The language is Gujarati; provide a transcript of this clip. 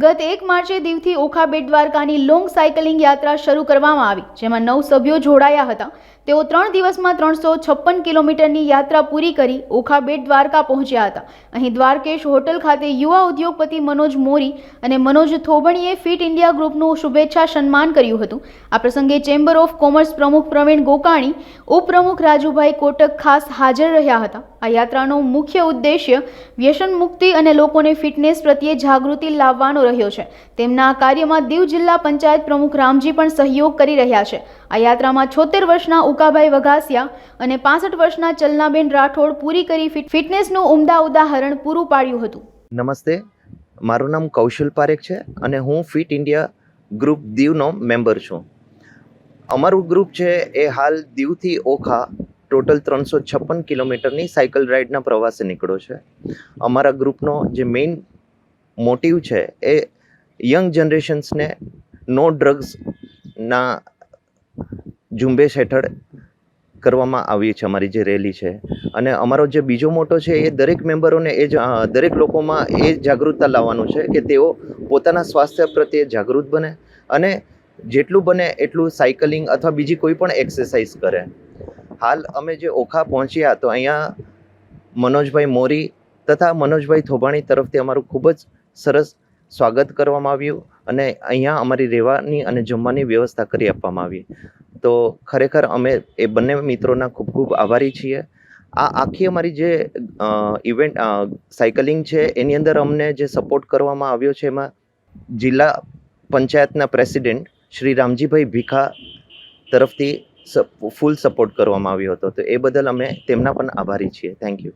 ગત એક માર્ચે દીવથી ઓખા બેટ દ્વારકાની લોંગ સાયકલિંગ યાત્રા શરૂ કરવામાં આવી, જેમાં નવ સભ્યો જોડાયા હતા. તેઓ ત્રણ દિવસમાં ત્રણસો છપ્પન કિલોમીટરની યાત્રા પૂરી કરી ઓખા બેટ દ્વારકા પહોંચ્યા હતા. અહીં દ્વારકેશ હોટલ ખાતે યુવા ઉદ્યોગપતિ મનોજ મોરી અને મનોજ થોબણીએ ફિટ ઇન્ડિયા ગ્રુપનું શુભેચ્છા સન્માન કર્યું હતું. આ પ્રસંગે ચેમ્બર ઓફ કોમર્સ પ્રમુખ પ્રવીણ ગોકાણી, ઉપપ્રમુખ રાજુભાઈ કોટક ખાસ હાજર રહ્યા હતા. આ યાત્રાનો મુખ્ય ઉદ્દેશ્ય વ્યસન મુક્તિ અને લોકોને ફિટનેસ પ્રત્યે જાગૃતિ લાવવાનો રહ્યો છે. તેમના આ કાર્યમાં દીવ જિલ્લા પંચાયત પ્રમુખ રામજી પણ સહયોગ કરી રહ્યા છે. આ યાત્રામાં છોતેર વર્ષના ઉકાભાઈ વઘાસિયા અને પાસઠ વર્ષના ચલનાબેન રાઠોડ પૂરી કરી ફિટ- ફિટનેસનું ઉમદા ઉદાહરણ પૂરું પાડ્યું હતું. નમસ્તે. મારું નામ કૌશલ પારેખ છે અને હું ફિટ ઇન્ડિયા ગ્રુપ દીવનો મેમ્બર છું. અમારું ગ્રુપ છે એ હાલ દીવથી ઓખા, ટોટલ ત્રણસો છપ્પન કિલોમીટરની સાયકલ રાઇડના પ્રવાસે નીકળ્યો છે. અમારા ગ્રુપનો જે મેઇન મોટિવ છે એ યંગ જનરેશન્સને નો ડ્રગ્સના ઝુંબેશ હેઠળ કરવામાં આવી છે, અમારી જે રેલી છે. અને અમારો જે બીજો મોટો છે એ દરેક મેમ્બરોને એ દરેક લોકોમાં એ જાગૃતતા લાવવાનું છે કે તેઓ પોતાના સ્વાસ્થ્ય પ્રત્યે જાગૃત બને અને જેટલું બને એટલું સાયકલિંગ અથવા બીજી કોઈ પણ એક્સરસાઇઝ કરે. હાલ અમે જે ઓખા પહોંચ્યા તો અહીંયા મનોજભાઈ મોરી તથા મનોજભાઈ થોભાણી તરફથી અમારું ખૂબ જ સરસ સ્વાગત કરવામાં આવ્યું અને અહીંયા અમારી રહેવાની અને જમવાની વ્યવસ્થા કરી આપવામાં આવી. તો ખરેખર અમે એ બંને મિત્રોના ખૂબ ખૂબ આભારી છીએ. આ આખી અમારી જે ઇવેન્ટ સાયકલિંગ છે, એની અંદર અમને જે સપોર્ટ કરવામાં આવ્યો છે એમાં જિલ્લા પંચાયતના પ્રેસિડેન્ટ શ્રી રામજીભાઈ ભીખા તરફથી ફૂલ સપોર્ટ કરવામાં આવ્યો હતો. તો એ બદલ અમે તેમના પણ આભારી છીએ. Thank you